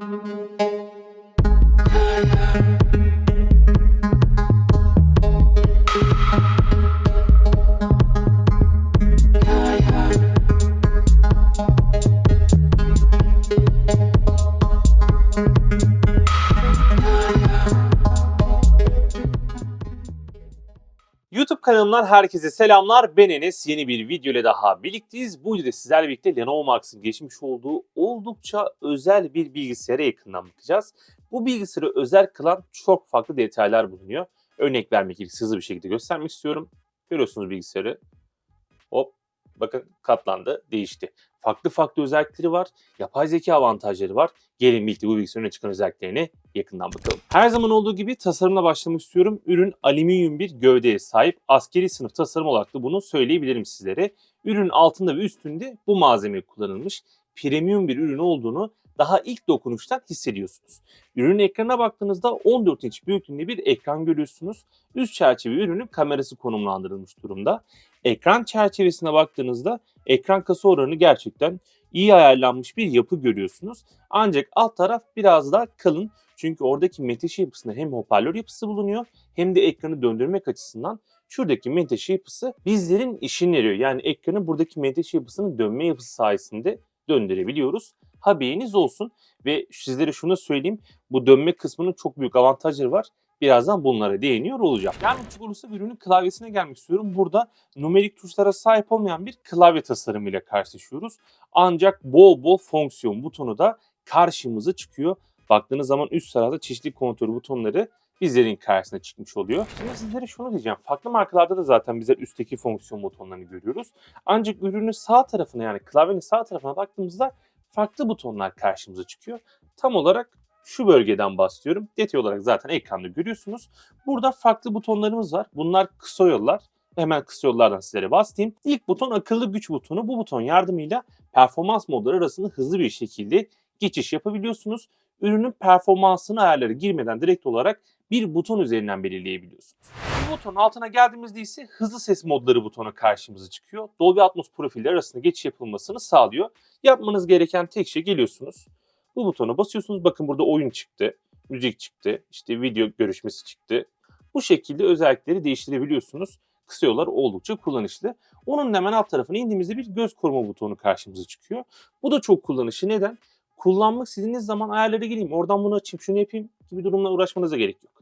Música kanalımdan herkese selamlar. Ben Enes. Yeni bir video ile daha birlikteyiz. Bu videoda sizlerle birlikte Lenovo Max'ın geçmiş olduğu oldukça özel bir bilgisayara yakından bakacağız. Bu bilgisayarı özel kılan çok farklı detaylar bulunuyor. Örnek vermek gerekirse hızlı bir şekilde göstermek istiyorum. Görüyorsunuz bilgisayarı. Hop bakın katlandı, değişti. Farklı farklı özellikleri var. Yapay zeka avantajları var. Gelin birlikte bu bilgisayarın öne çıkan özelliklerine yakından bakalım. Her zaman olduğu gibi tasarımla başlamak istiyorum. Ürün alüminyum bir gövdeye sahip. Askeri sınıf tasarım olarak da bunu söyleyebilirim sizlere. Ürünün altında ve üstünde bu malzeme kullanılmış. Premium bir ürün olduğunu daha ilk dokunuştan hissediyorsunuz. Ürünün ekranına baktığınızda 14 inç büyüklüğünde bir ekran görüyorsunuz. Üst çerçeve ürünün kamerası konumlandırılmış durumda. Ekran çerçevesine baktığınızda ekran kasa oranı gerçekten iyi ayarlanmış bir yapı görüyorsunuz. Ancak alt taraf biraz daha kalın. Çünkü oradaki menteşe yapısında hem hoparlör yapısı bulunuyor hem de ekranı döndürmek açısından şuradaki menteşe yapısı bizlerin işini yarıyor. Yani ekranı buradaki menteşe yapısının dönme yapısı sayesinde döndürebiliyoruz. Haberiniz olsun ve sizlere şunu söyleyeyim. Bu dönme kısmının çok büyük avantajları var. Birazdan bunlara değiniyor olacağım. Gelmek olursa ürünün klavyesine gelmek istiyorum. Burada numerik tuşlara sahip olmayan bir klavye tasarımıyla karşılaşıyoruz. Ancak bol bol fonksiyon butonu da karşımıza çıkıyor. Baktığınız zaman üst tarafta çeşitli kontrol butonları bizlerin karşısına çıkmış oluyor. Şimdi sizlere şunu diyeceğim. Farklı markalarda da zaten bizler üstteki fonksiyon butonlarını görüyoruz. Ancak ürünün sağ tarafına yani klavyenin sağ tarafına baktığımızda farklı butonlar karşımıza çıkıyor. Tam olarak şu bölgeden bahsediyorum. Detay olarak zaten ekranda görüyorsunuz. Burada farklı butonlarımız var. Bunlar kısa yollar. Hemen kısa yollardan sizlere bahsedeyim. İlk buton akıllı güç butonu. Bu buton yardımıyla performans modları arasında hızlı bir şekilde geçiş yapabiliyorsunuz. Ürünün performansını ayarları girmeden direkt olarak bir buton üzerinden belirleyebiliyorsunuz. Bu butonun altına geldiğimizde ise hızlı ses modları butonu karşımıza çıkıyor. Dolby Atmos profilleri arasında geçiş yapılmasını sağlıyor. Yapmanız gereken tek şey geliyorsunuz. Bu butona basıyorsunuz. Bakın burada oyun çıktı, müzik çıktı, işte video görüşmesi çıktı. Bu şekilde özellikleri değiştirebiliyorsunuz. Kısa yollar oldukça kullanışlı. Onun hemen alt tarafına indiğimizde bir göz koruma butonu karşımıza çıkıyor. Bu da çok kullanışlı. Neden? Kullanmak istediğiniz zaman ayarlara gireyim, oradan bunu açayım, şunu yapayım gibi durumla uğraşmanıza gerek yok.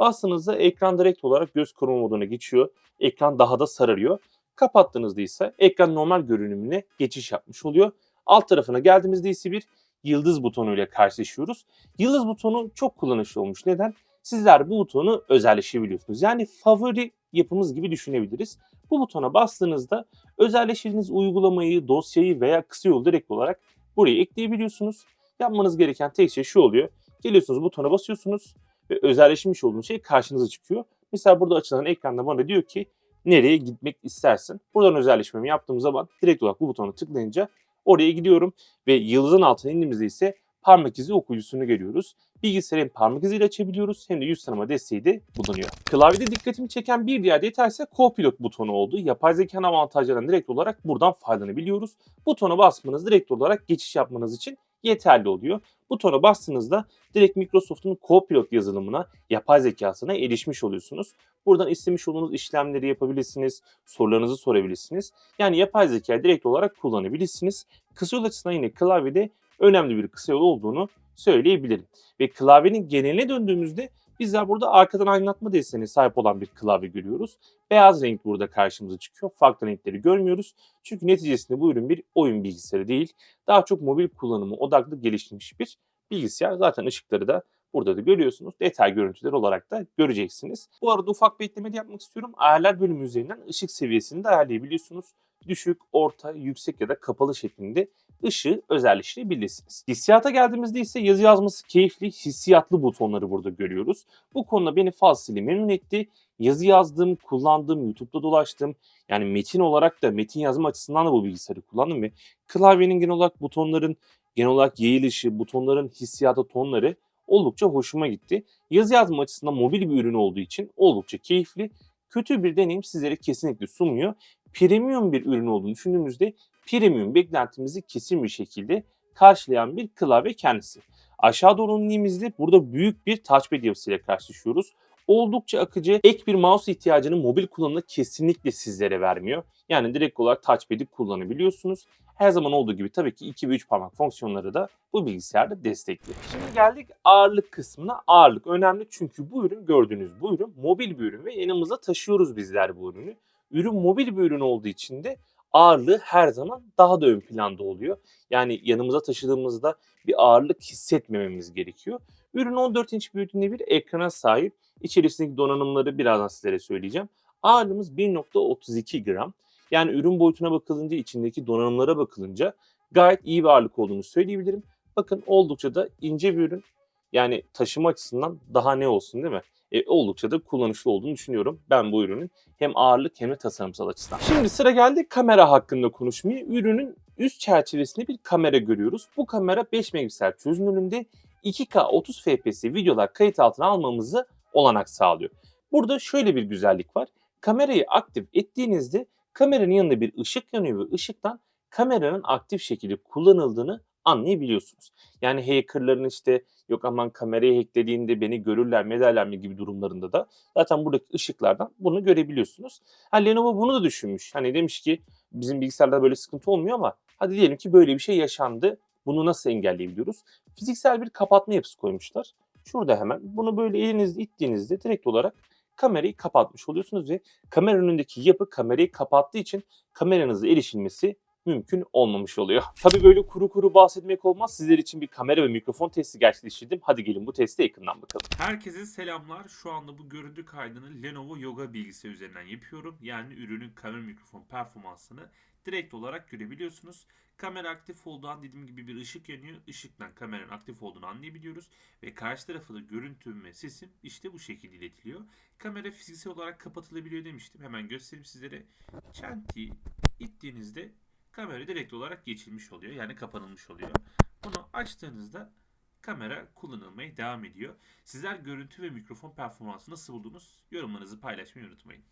Bastığınızda ekran direkt olarak göz koruma moduna geçiyor. Ekran daha da sararıyor. Kapattığınızda ise ekran normal görünümüne geçiş yapmış oluyor. Alt tarafına geldiğimizde ise bir yıldız butonu ile karşılaşıyoruz. Yıldız butonu çok kullanışlı olmuş. Neden? Sizler bu butonu özelleşebiliyorsunuz. Yani favori yapımız gibi düşünebiliriz. Bu butona bastığınızda özelleştirdiğiniz uygulamayı, dosyayı veya kısa yol direkt olarak buraya ekleyebiliyorsunuz. Yapmanız gereken tek şey şu oluyor. Geliyorsunuz butona basıyorsunuz özelleşmiş olduğunuz şey karşınıza çıkıyor. Mesela burada açılan ekranda bana diyor ki nereye gitmek istersin. Buradan özelleşmemi yaptığım zaman direkt olarak bu butona tıklayınca oraya gidiyorum ve yıldızın altına indiğimizde ise parmak izi okuyucusunu görüyoruz. Bilgisayarı hem parmak iziyle açabiliyoruz hem de yüz tanıma desteği de bulunuyor. Klavyede dikkatimi çeken bir diğer detay ise Copilot butonu oldu. Yapay zekanın avantajlarından direkt olarak buradan faydalanabiliyoruz. Butona basmanız direkt olarak geçiş yapmanız için yeterli oluyor. Butona bastığınızda direkt Microsoft'un Copilot yazılımına, yapay zekasına erişmiş oluyorsunuz. Buradan istemiş olduğunuz işlemleri yapabilirsiniz, sorularınızı sorabilirsiniz. Yani yapay zeka direkt olarak kullanabilirsiniz. Kısa yol açısından yine klavyede önemli bir kısa yol olduğunu söyleyebilirim. Ve klavyenin geneline döndüğümüzde bizler burada arkadan aydınlatma desteğine sahip olan bir klavye görüyoruz. Beyaz renk burada karşımıza çıkıyor. Farklı renkleri görmüyoruz. Çünkü neticesinde bu ürün bir oyun bilgisayarı değil. Daha çok mobil kullanımı odaklı geliştirilmiş bir bilgisayar. Zaten ışıkları da burada da görüyorsunuz. Detay görüntüler olarak da göreceksiniz. Bu arada ufak bir ekleme yapmak istiyorum. Ayarlar bölümü üzerinden ışık seviyesini de ayarlayabiliyorsunuz. Düşük, orta, yüksek ya da kapalı şeklinde ışığı özelleştirebilirsiniz. Hissiyata geldiğimizde ise yazı yazması keyifli, hissiyatlı butonları burada görüyoruz. Bu konuda beni fazlasıyla memnun etti. Yazı yazdım, kullandım, YouTube'da dolaştım. Yani metin olarak da metin yazma açısından da bu bilgisayarı kullandım ve klavyenin genel olarak butonların genel olarak yayılışı, butonların hissiyatı, tonları oldukça hoşuma gitti. Yazı yazma açısından mobil bir ürün olduğu için oldukça keyifli. Kötü bir deneyim sizlere kesinlikle sunmuyor. Premium bir ürün olduğunu düşündüğümüzde premium beklentimizi kesin bir şekilde karşılayan bir klavye kendisi. Aşağı doğru indiğimizde burada büyük bir touchpad yapısıyla karşılaşıyoruz. Oldukça akıcı, ek bir mouse ihtiyacını mobil kullanımda kesinlikle sizlere vermiyor. Yani direkt olarak touchpad'i kullanabiliyorsunuz. Her zaman olduğu gibi tabii ki 2 ve 3 parmak fonksiyonları da bu bilgisayarda destekli. Şimdi geldik ağırlık kısmına. Ağırlık önemli çünkü bu ürün gördüğünüz bu ürün mobil bir ürün ve yanımızda taşıyoruz bizler bu ürünü. Ürün mobil bir ürün olduğu için de ağırlığı her zaman daha da ön planda oluyor. Yani yanımıza taşıdığımızda bir ağırlık hissetmememiz gerekiyor. Ürün 14 inç büyüklüğünde bir ekrana sahip. İçerisindeki donanımları birazdan sizlere söyleyeceğim. Ağırlığımız 1.32 gram. Yani ürün boyutuna bakılınca, içindeki donanımlara bakılınca gayet iyi bir ağırlık olduğunu söyleyebilirim. Bakın oldukça da ince bir ürün. Yani taşıma açısından daha ne olsun değil mi? E, oldukça da kullanışlı olduğunu düşünüyorum ben bu ürünün. Hem ağırlık hem de tasarımsal açıdan. Şimdi sıra geldi kamera hakkında konuşmaya. Ürünün üst çerçevesinde bir kamera görüyoruz. Bu kamera 5 megapiksel çözünürlüğünde 2K 30 FPS videolar kayıt altına almamızı olanak sağlıyor. Burada şöyle bir güzellik var. Kamerayı aktif ettiğinizde kameranın yanında bir ışık yanıyor ve ışıktan kameranın aktif şekilde kullanıldığını anlayabiliyorsunuz. Yani hackerların işte yok aman kamerayı hacklediğinde beni görürler mi ederler mi gibi durumlarında da zaten buradaki ışıklardan bunu görebiliyorsunuz. Ha, Lenovo bunu da düşünmüş. Hani demiş ki bizim bilgisayarda böyle sıkıntı olmuyor ama hadi diyelim ki böyle bir şey yaşandı. Bunu nasıl engelleyebiliyoruz? Fiziksel bir kapatma yapısı koymuşlar. Şurada hemen bunu böyle elinizle ittiğinizde direkt olarak kamerayı kapatmış oluyorsunuz ve kamera önündeki yapı kamerayı kapattığı için kameranıza erişilmesi mümkün olmamış oluyor. Tabii böyle kuru kuru bahsetmek olmaz. Sizler için bir kamera ve mikrofon testi gerçekleştirdim. Hadi gelin bu teste yakından bakalım. Herkese selamlar. Şu anda bu görüntü kaydını Lenovo Yoga bilgisayarı üzerinden yapıyorum. Yani ürünün kamera mikrofon performansını direkt olarak görebiliyorsunuz. Kamera aktif olduğu an dediğim gibi bir ışık yanıyor. Işıktan kameranın aktif olduğunu anlayabiliyoruz. Ve karşı tarafa da görüntüm ve sesim işte bu şekilde iletiliyor. Kamera fiziksel olarak kapatılabiliyor demiştim. Hemen göstereyim sizlere. Çentiyi ittiğinizde kamera direkt olarak geçilmiş oluyor. Yani kapanılmış oluyor. Bunu açtığınızda kamera kullanılmaya devam ediyor. Sizler görüntü ve mikrofon performansı nasıl buldunuz? Yorumlarınızı paylaşmayı unutmayın.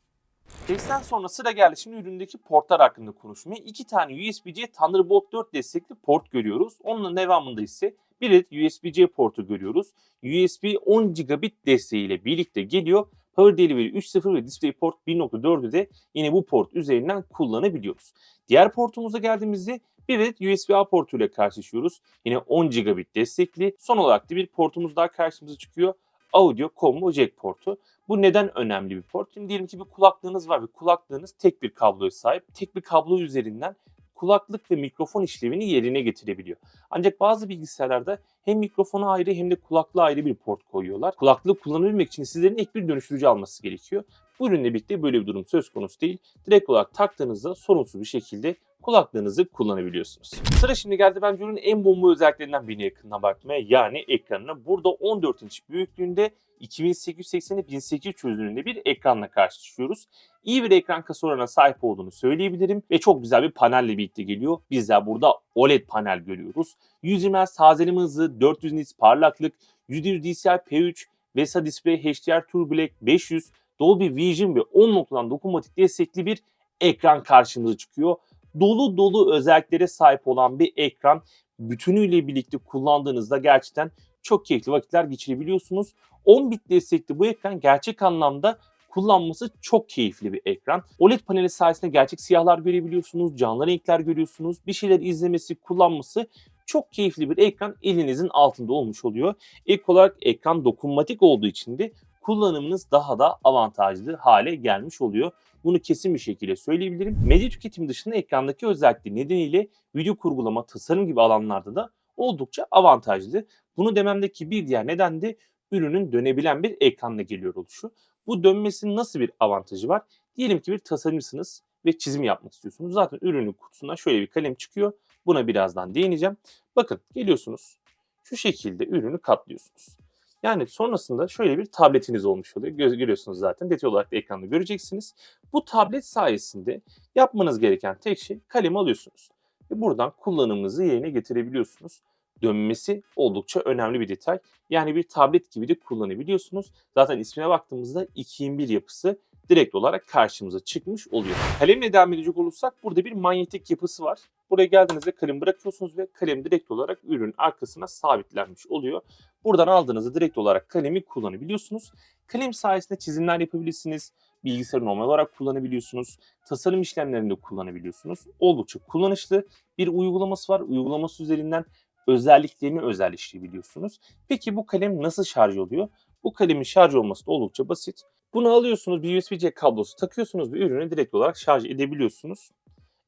Testten sonra sıra geldi şimdi üründeki portlar hakkında konuşmaya. İki tane USB-C Thunderbolt 4 destekli port görüyoruz. Onun devamında ise bir adet USB-C portu görüyoruz. USB 10 gigabit desteğiyle birlikte geliyor. Power Delivery 3.0 ve DisplayPort 1.4'ü de yine bu port üzerinden kullanabiliyoruz. Diğer portumuza geldiğimizde bir adet USB-A portuyla karşılaşıyoruz. Yine 10 gigabit destekli. Son olarak da bir portumuz daha karşımıza çıkıyor. Audio Combo Jack portu. Bu neden önemli bir port? Şimdi diyelim ki bir kulaklığınız var ve kulaklığınız tek bir kabloya sahip. Tek bir kablo üzerinden kulaklık ve mikrofon işlevini yerine getirebiliyor. Ancak bazı bilgisayarlarda hem mikrofona ayrı hem de kulaklığa ayrı bir port koyuyorlar. Kulaklığı kullanabilmek için sizlerin ek bir dönüştürücü alması gerekiyor. Bu ürünle birlikte böyle bir durum söz konusu değil. Direkt olarak taktığınızda sorunsuz bir şekilde kulaklığınızı kullanabiliyorsunuz. Sıra şimdi geldi bence ürünün en bomba özelliklerinden birine yakından bakmaya yani ekranına. Burada 14 inç büyüklüğünde 2880'e 1800 çözünürlüğünde bir ekranla karşılaşıyoruz. İyi bir ekran kasa oranına sahip olduğunu söyleyebilirim ve çok güzel bir panelle birlikte geliyor. Bizler burada OLED panel görüyoruz. 120 Hz tazeleme hızı, 400 nits parlaklık, %100 DCI P3, VESA Display HDR True Black 500, Dolby Vision ve 10 noktadan dokunmatik destekli bir ekran karşımıza çıkıyor. Dolu dolu özelliklere sahip olan bir ekran bütünüyle birlikte kullandığınızda gerçekten çok keyifli vakitler geçirebiliyorsunuz. 10 bit destekli bu ekran gerçek anlamda kullanması çok keyifli bir ekran. OLED paneli sayesinde gerçek siyahlar görebiliyorsunuz, canlı renkler görüyorsunuz. Bir şeyler izlemesi, kullanması çok keyifli bir ekran elinizin altında olmuş oluyor. İlk olarak ekran dokunmatik olduğu için de kullanımınız daha da avantajlı hale gelmiş oluyor. Bunu kesin bir şekilde söyleyebilirim. Medya tüketimi dışında ekrandaki özellikleri nedeniyle video kurgulama, tasarım gibi alanlarda da oldukça avantajlı. Bunu dememdeki bir diğer neden de ürünün dönebilen bir ekranla geliyor oluşu. Bu dönmesinin nasıl bir avantajı var? Diyelim ki bir tasarımcısınız ve çizim yapmak istiyorsunuz. Zaten ürünün kutusundan şöyle bir kalem çıkıyor. Buna birazdan değineceğim. Bakın geliyorsunuz. Şu şekilde ürünü katlıyorsunuz. Yani sonrasında şöyle bir tabletiniz olmuş oluyor. Göz görüyorsunuz zaten. Detay olarak da ekranda göreceksiniz. Bu tablet sayesinde yapmanız gereken tek şey kalemi alıyorsunuz. Ve buradan kullanımınızı yerine getirebiliyorsunuz. Dönmesi oldukça önemli bir detay. Yani bir tablet gibi de kullanabiliyorsunuz. Zaten ismine baktığımızda 2.1 yapısı direkt olarak karşımıza çıkmış oluyor. Kalemle devam edecek olursak burada bir manyetik yapısı var. Buraya geldiğinizde kalem bırakıyorsunuz ve kalem direkt olarak ürünün arkasına sabitlenmiş oluyor. Buradan aldığınızda direkt olarak kalemi kullanabiliyorsunuz. Kalem sayesinde çizimler yapabilirsiniz. Bilgisayarı normal olarak kullanabiliyorsunuz. Tasarım işlemlerinde kullanabiliyorsunuz. Oldukça kullanışlı bir uygulaması var. Uygulaması üzerinden özelliklerini özelleştirebiliyorsunuz. Peki bu kalem nasıl şarj oluyor? Bu kalemin şarj olması da oldukça basit. Bunu alıyorsunuz bir USB-C kablosu takıyorsunuz ve ürünü direkt olarak şarj edebiliyorsunuz.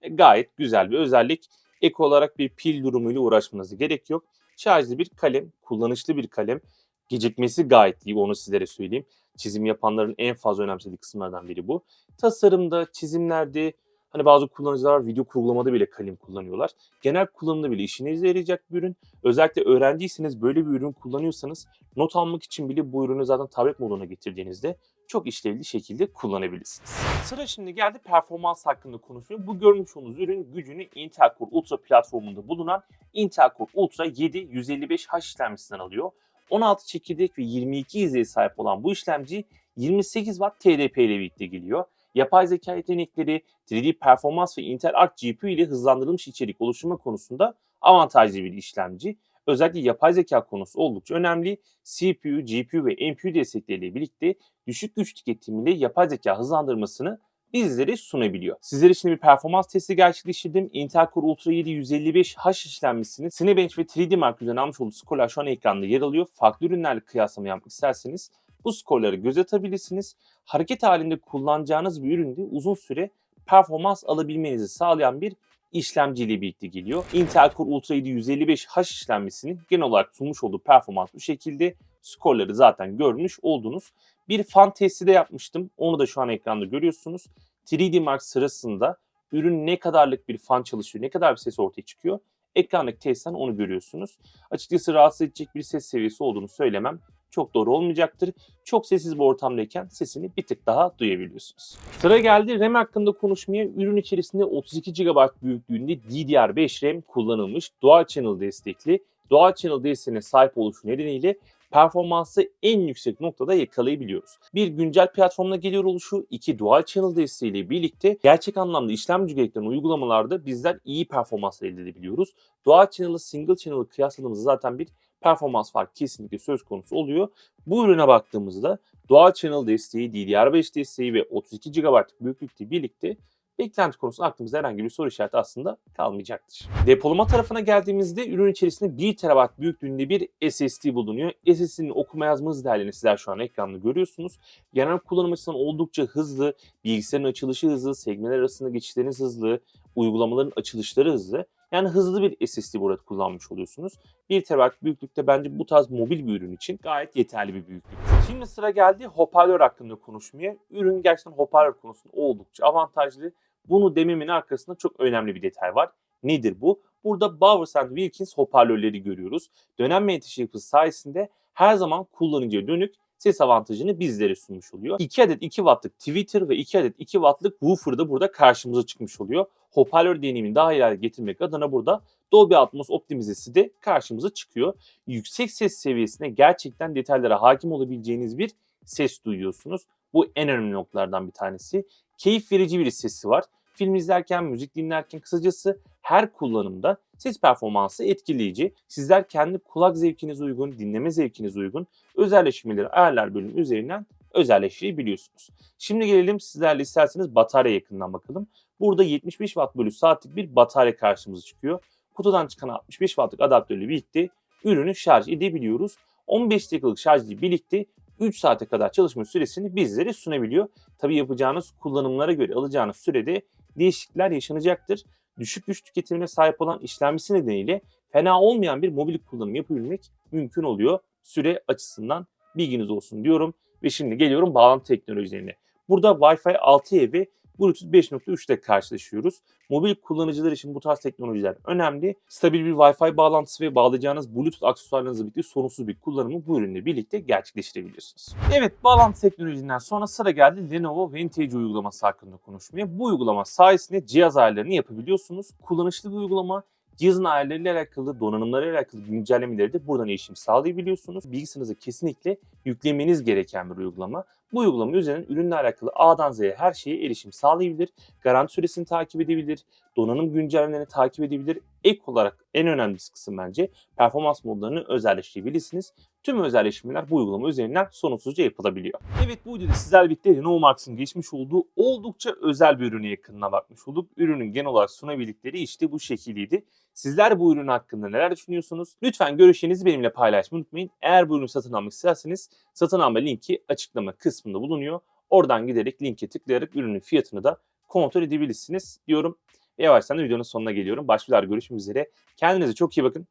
E, gayet güzel bir özellik. Ek olarak bir pil durumuyla uğraşmanıza gerek yok. Şarjlı bir kalem, kullanışlı bir kalem. Gecikmesi gayet iyi onu sizlere söyleyeyim. Çizim yapanların en fazla önemsediği kısımlardan biri bu. Tasarımda, çizimlerde, hani bazı kullanıcılar video kurgulamada bile kalem kullanıyorlar. Genel kullanımda bile işinize yarayacak bir ürün. Özellikle öğrenciyseniz böyle bir ürün kullanıyorsanız not almak için bile bu ürünü zaten tablet moduna getirdiğinizde çok işlevli şekilde kullanabilirsiniz. Sıra şimdi geldi performans hakkında konuşmaya. Bu görmüş olduğunuz ürün gücünü Intel Core Ultra platformunda bulunan Intel Core Ultra 7 155H işlemcisinden alıyor. 16 çekirdek ve 22 izleye sahip olan bu işlemci 28 Watt TDP ile birlikte geliyor. Yapay zeka yetenekleri, 3D performans ve Intel Arc GPU ile hızlandırılmış içerik oluşturma konusunda avantajlı bir işlemci. Özellikle yapay zeka konusu oldukça önemli. CPU, GPU ve NPU destekleriyle birlikte düşük güç tüketimiyle yapay zeka hızlandırmasını bizlere sunabiliyor. Sizler için bir performans testi gerçekleştirdim. Intel Core Ultra 7 155H işlemcisini Cinebench ve 3D Mark üzerinden almış olduğu skorlar şu an ekranda yer alıyor. Farklı ürünlerle kıyaslama yapmak isterseniz bu skorları göz atabilirsiniz. Hareket halinde kullanacağınız bir üründe uzun süre performans alabilmenizi sağlayan bir işlemciyle birlikte geliyor. Intel Core Ultra 7 155H işlemcisinin genel olarak sunmuş olduğu performans bu şekilde. Skorları zaten görmüş oldunuz. Bir fan testi de yapmıştım. Onu da şu an ekranda görüyorsunuz. 3D Mark sırasında ürün ne kadarlık bir fan çalışıyor, ne kadar bir ses ortaya çıkıyor. Ekrandaki testten onu görüyorsunuz. Açıkçası rahatsız edecek bir ses seviyesi olduğunu söylemem çok doğru olmayacaktır. Çok sessiz bir ortamdayken sesini bir tık daha duyabiliyorsunuz. Sıra geldi RAM hakkında konuşmaya. Ürün içerisinde 32 GB büyüklüğünde DDR5 RAM kullanılmış. Dual Channel destekli. Dual Channel desteğine sahip oluşu nedeniyle performansı en yüksek noktada yakalayabiliyoruz. Bir güncel platformla geliyor oluşu, iki dual channel desteğiyle birlikte gerçek anlamda işlemci gerektiren uygulamalarda bizler iyi performans elde edebiliyoruz. Dual channel'ı single channel'ı kıyasladığımızda zaten bir performans farkı kesinlikle söz konusu oluyor. Bu ürüne baktığımızda Dual Channel desteği, DDR5 desteği ve 32 GB büyüklükle birlikte beklenti konusunda aklımızda herhangi bir soru işareti aslında kalmayacaktır. Depolama tarafına geldiğimizde ürün içerisinde 1 TB büyüklüğünde bir SSD bulunuyor. SSD'nin okuma yazma hız değerlerini sizler şu an ekranda görüyorsunuz. Genel kullanım açısından oldukça hızlı, bilgisayarın açılışı hızlı, segmentler arasında geçişleriniz hızlı, uygulamaların açılışları hızlı. Yani hızlı bir SSD burada kullanmış oluyorsunuz. 1 TB büyüklükte bence bu tarz mobil bir ürün için gayet yeterli bir büyüklük. Şimdi sıra geldi hoparlör hakkında konuşmaya. Ürün gerçekten hoparlör konusunda oldukça avantajlı. Bunu dememin arkasında çok önemli bir detay var. Nedir bu? Burada Bowers Wilkins hoparlörleri görüyoruz. Dönem menteşe yapısı sayesinde her zaman kullanıcıya dönük ses avantajını bizlere sunmuş oluyor. 2 adet 2 wattlık Twitter ve 2 adet 2 wattlık woofer da burada karşımıza çıkmış oluyor. Hoparlör deneyimini daha ileri getirmek adına burada Dolby Atmos optimizesi de karşımıza çıkıyor. Yüksek ses seviyesine gerçekten detaylara hakim olabileceğiniz bir ses duyuyorsunuz. Bu en önemli noktalardan bir tanesi. Keyif verici bir sesi var. Film izlerken, müzik dinlerken kısacası her kullanımda ses performansı etkileyici. Sizler kendi kulak zevkinize uygun, dinleme zevkinize uygun özelleşmeleri ayarlar bölümü üzerinden özelleştirebiliyorsunuz. Şimdi gelelim sizlerle isterseniz batarya yakından bakalım. Burada 75 watt bölü saatlik bir batarya karşımıza çıkıyor. Kutudan çıkan 65 wattlık adaptörle birlikte ürünü şarj edebiliyoruz. 15 dakikalık şarj ile birlikte 3 saate kadar çalışma süresini bizlere sunabiliyor. Tabi yapacağınız kullanımlara göre alacağınız sürede değişiklikler yaşanacaktır. Düşük güç tüketimine sahip olan işlemcisi nedeniyle fena olmayan bir mobil kullanım yapabilmek mümkün oluyor. Süre açısından bilginiz olsun diyorum. Ve şimdi geliyorum bağlantı teknolojilerine. Burada Wi-Fi 6E ve Bluetooth 5.3 karşılaşıyoruz. Mobil kullanıcılar için bu tarz teknolojiler önemli. Stabil bir Wi-Fi bağlantısı ve bağlayacağınız Bluetooth aksesuarlarınızla birlikte sorunsuz bir kullanımı bu ürünle birlikte gerçekleştirebiliyorsunuz. Evet bağlantı teknolojisinden sonra sıra geldi Lenovo Vantage uygulaması hakkında konuşmaya. Bu uygulama sayesinde cihaz ayarlarını yapabiliyorsunuz. Kullanışlı bir uygulama. Cihazın ayarlarıyla alakalı, donanımlarıyla alakalı güncellemeleri de buradan erişim sağlayabiliyorsunuz. Bilgisayarınıza kesinlikle yüklemeniz gereken bir uygulama. Bu uygulama üzerinden ürünle alakalı A'dan Z'ye her şeye erişim sağlayabilir, garanti süresini takip edebilir, donanım güncellemelerini takip edebilir. Ek olarak en önemli kısım bence performans modlarını özelleştirebilirsiniz. Tüm özelleştirmeler bu uygulama üzerinden sorunsuzca yapılabiliyor. Evet bu videoda sizlerle birlikte Lenovo Marks'ın geçmiş olduğu oldukça özel bir ürüne yakınına bakmış olduk. Ürünün genel olarak sunabildikleri işte bu şekildeydi. Sizler bu ürün hakkında neler düşünüyorsunuz? Lütfen görüşlerinizi benimle paylaşmayı unutmayın. Eğer bu ürünü satın almak isterseniz satın alma linki açıklama kısmında bulunuyor. Oradan giderek linke tıklayarak ürünün fiyatını da kontrol edebilirsiniz diyorum. Yavaştan da videonun sonuna geliyorum. Başka bir görüşmek üzere. Kendinize çok iyi bakın.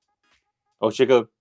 Hoşçakalın.